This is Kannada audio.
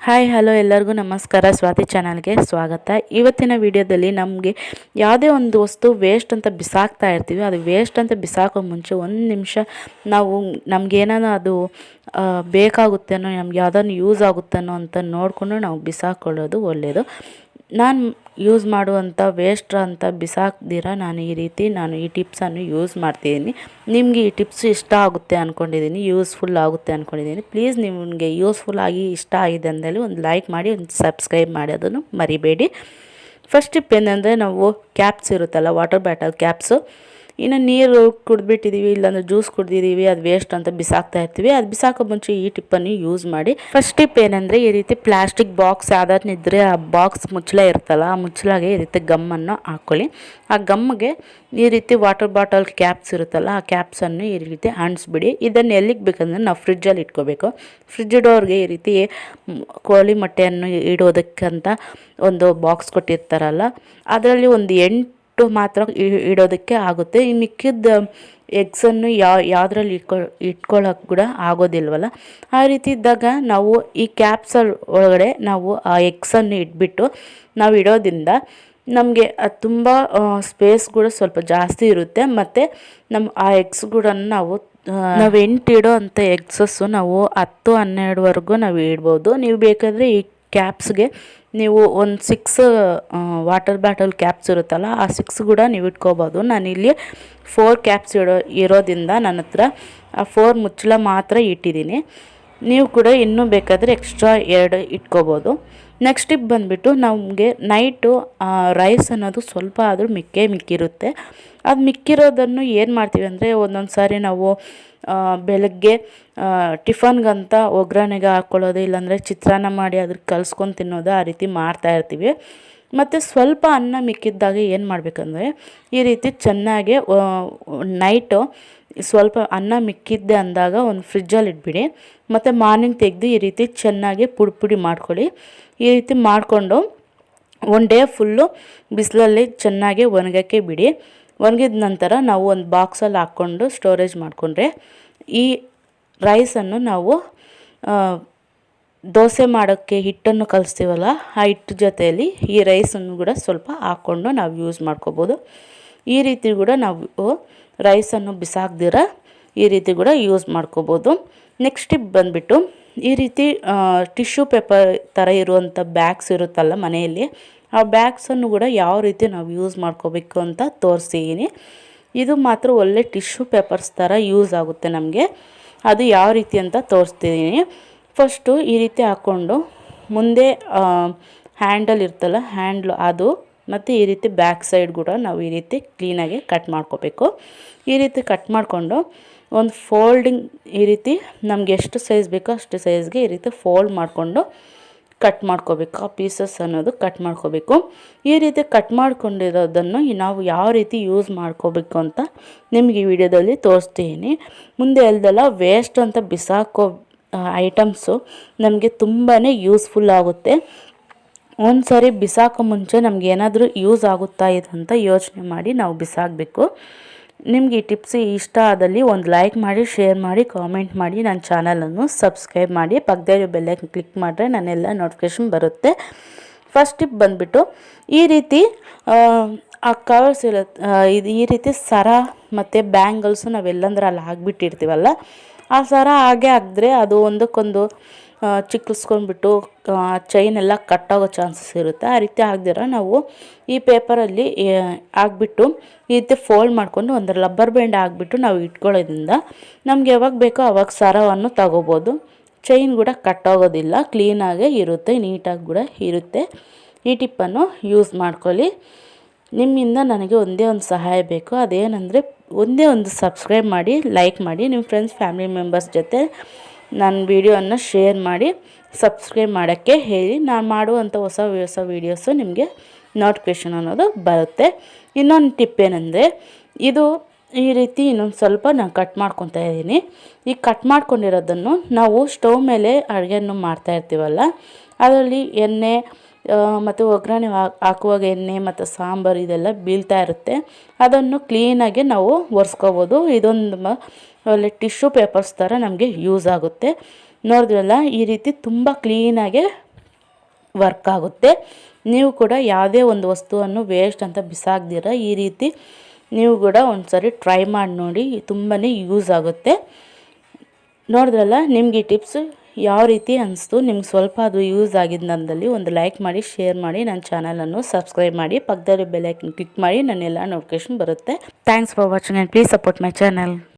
ಹಾಯ್ ಹಲೋ ಎಲ್ಲರಿಗೂ ನಮಸ್ಕಾರ. ಸ್ವಾತಿ ಚಾನಲ್ಗೆ ಸ್ವಾಗತ. ಇವತ್ತಿನ ವಿಡಿಯೋದಲ್ಲಿ ನಮಗೆ ಯಾವುದೇ ಒಂದು ವಸ್ತು ವೇಸ್ಟ್ ಅಂತ ಬಿಸಾಕ್ತಾ ಇರ್ತೀವಿ. ಅದು ವೇಸ್ಟ್ ಅಂತ ಬಿಸಾಕೋ ಮುಂಚೆ ಒಂದು ನಿಮಿಷ ನಾವು ನಮಗೇನಾನ ಅದು ಬೇಕಾಗುತ್ತೇನೋ ನಮ್ಗೆ ಯಾವುದನ್ನು ಯೂಸ್ ಆಗುತ್ತೇನೋ ಅಂತ ನೋಡಿಕೊಂಡು ನಾವು ಬಿಸಾಕೊಳ್ಳೋದು ಒಳ್ಳೆಯದು ನಾನು ಯೂಸ್ ಮಾಡುವಂಥ ವೇಸ್ಟ್ ಅಂತ ಬಿಸಾಕ್ದಿರ ನಾನು ಈ ರೀತಿ ನಾನು ಈ ಟಿಪ್ಸನ್ನು ಯೂಸ್ ಮಾಡ್ತಿದ್ದೀನಿ. ನಿಮಗೆ ಈ ಟಿಪ್ಸ್ ಇಷ್ಟ ಆಗುತ್ತೆ ಅಂದ್ಕೊಂಡಿದ್ದೀನಿ ಯೂಸ್ಫುಲ್ ಆಗುತ್ತೆ ಅಂದ್ಕೊಂಡಿದ್ದೀನಿ ಪ್ಲೀಸ್ ನಿಮಗೆ ಯೂಸ್ಫುಲ್ ಆಗಿ ಇಷ್ಟ ಆಗಿದೆ ಅಂದಲ್ಲಿ ಒಂದು ಲೈಕ್ ಮಾಡಿ, ಒಂದು ಸಬ್ಸ್ಕ್ರೈಬ್ ಮಾಡಿ, ಅದನ್ನು ಮರಿಬೇಡಿ. ಫಸ್ಟ್ ಟಿಪ್ ಏನಂದರೆ ನಾವು ಕ್ಯಾಪ್ಸ್ ಇರುತ್ತಲ್ಲ ವಾಟರ್ ಬ್ಯಾಟಲ್ ಕ್ಯಾಪ್ಸು ಇನ್ನು ನೀರು ಕುಡಿದ್ಬಿಟ್ಟಿದ್ದೀವಿ ಇಲ್ಲಾಂದ್ರೆ ಜ್ಯೂಸ್ ಕುಡ್ದಿದ್ದೀವಿ ಅದು ವೇಸ್ಟ್ ಅಂತ ಬಿಸಾಕ್ತಾ ಇರ್ತೀವಿ. ಅದು ಬಿಸಾಕೋ ಮುಂಚೆ ಈ ಟಿಪ್ಪನ್ನು ಯೂಸ್ ಮಾಡಿ. ಫಸ್ಟ್ ಟಿಪ್ ಏನಂದರೆ, ಈ ರೀತಿ ಪ್ಲಾಸ್ಟಿಕ್ ಬಾಕ್ಸ್ ಯಾವ್ದಾದ್ರು ಇದ್ದರೆ ಆ ಬಾಕ್ಸ್ ಮುಚ್ಚಲ ಇರ್ತಲ್ಲ, ಆ ಮುಚ್ಚಲಾಗೆ ಈ ರೀತಿ ಗಮ್ಮನ್ನು ಹಾಕ್ಕೊಳ್ಳಿ ಆ ಗಮ್ಮಗೆ ಈ ರೀತಿ ವಾಟರ್ ಬಾಟಲ್ ಕ್ಯಾಪ್ಸ್ ಇರುತ್ತಲ್ಲ, ಆ ಕ್ಯಾಪ್ಸನ್ನು ಈ ರೀತಿ ಅಂಟಿಸ್ಬಿಡಿ. ಇದನ್ನು ಎಲ್ಲಿಗೆ ಬೇಕಂದ್ರೆ ನಾವು ಫ್ರಿಡ್ಜಲ್ಲಿ ಇಟ್ಕೋಬೇಕು. ಫ್ರಿಡ್ಜ್ ಇಡೋರಿಗೆ ಈ ರೀತಿ ಕೋಳಿ ಮೊಟ್ಟೆಯನ್ನು ಇಡೋದಕ್ಕಂತ ಒಂದು ಬಾಕ್ಸ್ ಕೊಟ್ಟಿರ್ತಾರಲ್ಲ, ಅದರಲ್ಲಿ ಒಂದು ಎಂಟು ಮಾತ್ರ ಇಡೋದಕ್ಕೆ ಆಗುತ್ತೆ. ಈ ಮಿಕ್ಕಿದ ಎಗ್ಸನ್ನು ಯಾವ ಯಾವುದ್ರಲ್ಲಿ ಇಟ್ಕೊ ಇಟ್ಕೊಳ್ಳೋಕೆ ಕೂಡ ಆಗೋದಿಲ್ವಲ್ಲ? ಆ ರೀತಿ ಇದ್ದಾಗ ನಾವು ಈ ಕ್ಯಾಪ್ಸಲ್ ಒಳಗಡೆ ನಾವು ಆ ಎಗ್ಸನ್ನು ಇಟ್ಬಿಟ್ಟು ನಾವು ಇಡೋದ್ರಿಂದ ನಮಗೆ ತುಂಬ ಸ್ಪೇಸ್ ಕೂಡ ಸ್ವಲ್ಪ ಜಾಸ್ತಿ ಇರುತ್ತೆ. ಮತ್ತು ನಮ್ಮ ಆ ಎಗ್ಸ್ ಕೂಡ ನಾವು ನಾವು ಇಡೋ ಅಂಥ ಎಗ್ಸಸ್ಸು ನಾವು ಹತ್ತು ಹನ್ನೆರಡುವರೆಗೂ ನಾವು ಇಡ್ಬೋದು. ನೀವು ಬೇಕಾದರೆ ಈ ಕ್ಯಾಪ್ಸ್ಗೆ ನೀವು ಒಂದು ಸಿಕ್ಸ್ ವಾಟರ್ ಬಾಟಲ್ ಕ್ಯಾಪ್ಸ್ ಇರುತ್ತಲ್ಲ, ಆ ಸಿಕ್ಸ್ ಕೂಡ ನೀವು ಇಟ್ಕೋಬೋದು. ನಾನಿಲ್ಲಿ ಫೋರ್ ಕ್ಯಾಪ್ಸ್ ಇಡೋ, ಇರೋದ್ರಿಂದ ನನ್ನ ಹತ್ರ ಆ ಫೋರ್ ಮುಚ್ಚಳ ಮಾತ್ರ ಇಟ್ಟಿದ್ದೀನಿ. ನೀವು ಕೂಡ ಇನ್ನೂ ಬೇಕಾದರೆ ಎಕ್ಸ್ಟ್ರಾ ಎರಡು ಇಟ್ಕೋಬೋದು. ನೆಕ್ಸ್ಟ್ ಟಿಪ್ ಬಂದುಬಿಟ್ಟು ನಮಗೆ ನೈಟು ರೈಸ್ ಅನ್ನೋದು ಸ್ವಲ್ಪ ಆದರೂ ಮಿಕ್ಕೇ ಮಿಕ್ಕಿರುತ್ತೆ. ಅದು ಮಿಕ್ಕಿರೋದನ್ನು ಏನು ಮಾಡ್ತೀವಿ ಅಂದರೆ ಒಂದೊಂದು ಸಾರಿ ನಾವು ಬೆಳಗ್ಗೆ ಟಿಫನ್ಗಂತ ಒಗ್ಗರಣೆಗೆ ಹಾಕ್ಕೊಳ್ಳೋದು ಇಲ್ಲಾಂದರೆ ಚಿತ್ರಾನ್ನ ಮಾಡಿ ಅದ್ರ ಕಲ್ಸ್ಕೊಂಡು ತಿನ್ನೋದು ಆ ರೀತಿ ಮಾಡ್ತಾ ಇರ್ತೀವಿ. ಮತ್ತು ಸ್ವಲ್ಪ ಅನ್ನ ಮಿಕ್ಕಿದ್ದಾಗ ಏನು ಮಾಡಬೇಕಂದ್ರೆ, ಈ ರೀತಿ ಚೆನ್ನಾಗಿ ನೈಟು ಸ್ವಲ್ಪ ಅನ್ನ ಮಿಕ್ಕಿದ್ದೆ ಅಂದಾಗ ಒಂದು ಫ್ರಿಜ್ಜಲ್ಲಿ ಇಟ್ಬಿಡಿ, ಮತ್ತು ಮಾರ್ನಿಂಗ್ ತೆಗೆದು ಈ ರೀತಿ ಚೆನ್ನಾಗಿ ಪುಡಿ ಪುಡಿ ಮಾಡ್ಕೊಳ್ಳಿ. ಈ ರೀತಿ ಮಾಡಿಕೊಂಡು ಒನ್ ಡೇ ಫುಲ್ಲು ಬಿಸಿಲಲ್ಲಿ ಚೆನ್ನಾಗಿ ಒಣಗಕ್ಕೆ ಬಿಡಿ. ಒಣಗಿದ ನಂತರ ನಾವು ಒಂದು ಬಾಕ್ಸಲ್ಲಿ ಹಾಕ್ಕೊಂಡು ಸ್ಟೋರೇಜ್ ಮಾಡಿಕೊಂಡ್ರೆ ಈ ರೈಸನ್ನು ನಾವು ದೋಸೆ ಮಾಡೋಕ್ಕೆ ಹಿಟ್ಟನ್ನು ಕಲಿಸ್ತೀವಲ್ಲ, ಆ ಹಿಟ್ಟು ಜೊತೆಯಲ್ಲಿ ಈ ರೈಸನ್ನು ಕೂಡ ಸ್ವಲ್ಪ ಹಾಕ್ಕೊಂಡು ನಾವು ಯೂಸ್ ಮಾಡ್ಕೋಬೋದು. ಈ ರೀತಿ ಕೂಡ ನಾವು ರೈಸನ್ನು ಬಿಸಾಕ್ದಿರ ಈ ರೀತಿ ಕೂಡ ಯೂಸ್ ಮಾಡ್ಕೋಬೋದು. ನೆಕ್ಸ್ಟ್ ಟಿಪ್ ಬಂದುಬಿಟ್ಟು, ಈ ರೀತಿ ಟಿಶ್ಯೂ ಪೇಪರ್ ಥರ ಇರುವಂಥ ಬ್ಯಾಗ್ಸ್ ಇರುತ್ತಲ್ಲ ಮನೆಯಲ್ಲಿ, ಆ ಬ್ಯಾಗ್ಸನ್ನು ಕೂಡ ಯಾವ ರೀತಿ ನಾವು ಯೂಸ್ ಮಾಡ್ಕೋಬೇಕು ಅಂತ ತೋರಿಸಿದ್ದೀನಿ ಇದು ಮಾತ್ರ ಒಳ್ಳೆ ಟಿಶ್ಯೂ ಪೇಪರ್ಸ್ ಥರ ಯೂಸ್ ಆಗುತ್ತೆ ನಮಗೆ. ಅದು ಯಾವ ರೀತಿ ಅಂತ ತೋರಿಸ್ತಿದ್ದೀನಿ ಫಸ್ಟು ಈ ರೀತಿ ಹಾಕ್ಕೊಂಡು ಮುಂದೆ ಹ್ಯಾಂಡಲ್ ಇರ್ತಲ್ಲ ಹ್ಯಾಂಡ್ಲು ಅದು, ಮತ್ತು ಈ ರೀತಿ ಬ್ಯಾಕ್ ಸೈಡ್ ಕೂಡ ನಾವು ಈ ರೀತಿ ಕ್ಲೀನಾಗಿ ಕಟ್ ಮಾಡ್ಕೋಬೇಕು. ಈ ರೀತಿ ಕಟ್ ಮಾಡಿಕೊಂಡು ಒಂದು ಫೋಲ್ಡಿಂಗ್ ಈ ರೀತಿ ನಮ್ಗೆ ಎಷ್ಟು ಸೈಜ್ ಬೇಕೋ ಅಷ್ಟು ಸೈಜ್ಗೆ ಈ ರೀತಿ ಫೋಲ್ಡ್ ಮಾಡಿಕೊಂಡು ಕಟ್ ಮಾಡ್ಕೋಬೇಕು. ಆ ಪೀಸಸ್ ಅನ್ನೋದು ಕಟ್ ಮಾಡ್ಕೋಬೇಕು. ಈ ರೀತಿ ಕಟ್ ಮಾಡ್ಕೊಂಡಿರೋದನ್ನು ನಾವು ಯಾವ ರೀತಿ ಯೂಸ್ ಮಾಡ್ಕೋಬೇಕು ಅಂತ ನಿಮಗೆ ಈ ವಿಡಿಯೋದಲ್ಲಿ ತೋರಿಸ್ತೀನಿ. ಮುಂದೆ ಅಲ್ದೆಲ್ಲ ವೇಸ್ಟ್ ಅಂತ ಬಿಸಾಕೋ ಐಟಮ್ಸು ನಮಗೆ ತುಂಬಾ ಯೂಸ್ಫುಲ್ ಆಗುತ್ತೆ. ಒಂದು ಸಾರಿ ಬಿಸಾಕೋ ಮುಂಚೆ ನಮ್ಗೆ ಏನಾದರೂ ಯೂಸ್ ಆಗುತ್ತಾ ಇದೆ ಅಂತ ಯೋಚನೆ ಮಾಡಿ ನಾವು ಬಿಸಾಕಬೇಕು. ನಿಮ್ಗೆ ಈ ಟಿಪ್ಸ್ ಇಷ್ಟ ಆದಲ್ಲಿ ಒಂದು ಲೈಕ್ ಮಾಡಿ ಶೇರ್ ಮಾಡಿ ಕಾಮೆಂಟ್ ಮಾಡಿ ನನ್ನ ಚಾನಲನ್ನು ಸಬ್ಸ್ಕ್ರೈಬ್ ಮಾಡಿ. ಪಕ್ಕದಲ್ಲಿ ಬೆಲ್ಲೈಕನ್ ಕ್ಲಿಕ್ ಮಾಡಿದ್ರೆ ನನ್ನೆಲ್ಲ ನೋಟಿಫಿಕೇಶನ್ ಬರುತ್ತೆ. ಫಸ್ಟ್ ಟಿಪ್ ಬಂದುಬಿಟ್ಟು, ಈ ರೀತಿ, ಆ ಕವರ್ಸ್ ಇರುತ್ತೆ ಇದು ಈ ರೀತಿ ಸರ ಮತ್ತು ಬ್ಯಾಂಗಲ್ಸು ನಾವೆಲ್ಲಂದ್ರೆ ಅಲ್ಲಿ ಹಾಕ್ಬಿಟ್ಟಿರ್ತೀವಲ್ಲ ಆ ಸರ ಹಾಗೆ ಹಾಕಿದ್ರೆ ಅದು ಒಂದಕ್ಕೊಂದು ಚಿಕ್ಕಿಸ್ಕೊಂಡ್ಬಿಟ್ಟು ಚೈನ್ ಎಲ್ಲ ಕಟ್ಟಾಗೋ ಚಾನ್ಸಸ್ ಇರುತ್ತೆ. ಆ ರೀತಿ ಆಗದಿರ ನಾವು ಈ ಪೇಪರಲ್ಲಿ ಹಾಕ್ಬಿಟ್ಟು ಈ ರೀತಿ ಫೋಲ್ಡ್ ಮಾಡಿಕೊಂಡು ಒಂದು ರಬ್ಬರ್ ಬ್ಯಾಂಡ್ ಹಾಕ್ಬಿಟ್ಟು ನಾವು ಇಟ್ಕೊಳ್ಳೋದ್ರಿಂದ ನಮ್ಗೆ ಯಾವಾಗ ಬೇಕೋ ಅವಾಗ ಸರವನ್ನು ತಗೋಬೋದು. ಚೈನ್ ಕೂಡ ಕಟ್ಟಾಗೋದಿಲ್ಲ ಕ್ಲೀನಾಗೇ ಇರುತ್ತೆ, ನೀಟಾಗಿ ಕೂಡ ಇರುತ್ತೆ. ಈ ಟಿಪ್ಪನ್ನು ಯೂಸ್ ಮಾಡ್ಕೊಳ್ಳಿ. ನಿಮ್ಮಿಂದ ನನಗೆ ಒಂದೇ ಒಂದು ಸಹಾಯ ಬೇಕು. ಅದೇನೆಂದರೆ ಒಂದೇ ಒಂದು ಸಬ್ಸ್ಕ್ರೈಬ್ ಮಾಡಿ ಲೈಕ್ ಮಾಡಿ ನಿಮ್ಮ ಫ್ರೆಂಡ್ಸ್ ಫ್ಯಾಮಿಲಿ ಮೆಂಬರ್ಸ್ ಜೊತೆ ನನ್ನ ವೀಡಿಯೋನ ಶೇರ್ ಮಾಡಿ ಸಬ್ಸ್ಕ್ರೈಬ್ ಮಾಡೋಕ್ಕೆ ಹೇಳಿ. ನಾನು ಮಾಡುವಂಥ ಹೊಸ ಹೊಸ ವೀಡಿಯೋಸು ನಿಮಗೆ ನೋಟಿಫಿಕೇಷನ್ ಅನ್ನೋದು ಬರುತ್ತೆ. ಇನ್ನೊಂದು ಟಿಪ್ ಏನಂದರೆ, ಇದು ಈ ರೀತಿ ಇನ್ನೊಂದು ಸ್ವಲ್ಪ ನಾನು ಕಟ್ ಮಾಡ್ಕೊತಾ ಇದ್ದೀನಿ. ಈ ಕಟ್ ಮಾಡ್ಕೊಂಡಿರೋದನ್ನು ನಾವು ಸ್ಟವ್ ಮೇಲೆ ಅಡುಗೆಯನ್ನು ಮಾಡ್ತಾ ಇರ್ತೀವಲ್ಲ, ಅದರಲ್ಲಿ ಎಣ್ಣೆ ಮತ್ತು ಒಗ್ಗರಣೆ ಹಾಕ್- ಹಾಕುವಾಗ ಎಣ್ಣೆ ಮತ್ತು ಸಾಂಬಾರು ಇದೆಲ್ಲ ಬೀಳ್ತಾ ಇರುತ್ತೆ. ಅದನ್ನು ಕ್ಲೀನಾಗಿ ನಾವು ಒರೆಸ್ಕೋಬೋದು. ಇದೊಂದು ಒಳ್ಳೆ ಟಿಶ್ಯೂ ಪೇಪರ್ಸ್ ಥರ ನಮಗೆ ಯೂಸ್ ಆಗುತ್ತೆ. ನೋಡಿದ್ರಲ್ಲ, ಈ ರೀತಿ ತುಂಬ ಕ್ಲೀನಾಗೆ ವರ್ಕ್ ಆಗುತ್ತೆ. ನೀವು ಕೂಡ ಯಾವುದೇ ಒಂದು ವಸ್ತುವನ್ನು ವೇಸ್ಟ್ ಅಂತ ಬಿಸಾಕ್ದಿರ, ಈ ರೀತಿ ನೀವು ಕೂಡ ಒಂದ್ಸರಿ ಟ್ರೈ ಮಾಡಿ ನೋಡಿ ತುಂಬಾ ಯೂಸ್ ಆಗುತ್ತೆ. ನೋಡಿದ್ರಲ್ಲ, ನಿಮಗೆ ಈ ಟಿಪ್ಸ್ ಯಾವ ರೀತಿ ಅನಿಸ್ತು? ನಿಮ್ಗೆ ಸ್ವಲ್ಪ ಅದು ಯೂಸ್ ಆಗಿದ್ದಂದಲ್ಲಿ ಒಂದು ಲೈಕ್ ಮಾಡಿ, ಶೇರ್ ಮಾಡಿ, ನನ್ನ ಚಾನಲನ್ನು ಸಬ್ಸ್ಕ್ರೈಬ್ ಮಾಡಿ, ಪಕ್ಕದಲ್ಲಿ ಬೆಲೈಕನ್ ಕ್ಲಿಕ್ ಮಾಡಿ, ನನ್ನೆಲ್ಲ ನೋಟಿಫಿಕೇಶನ್ ಬರುತ್ತೆ. Thanks for watching and please support my channel.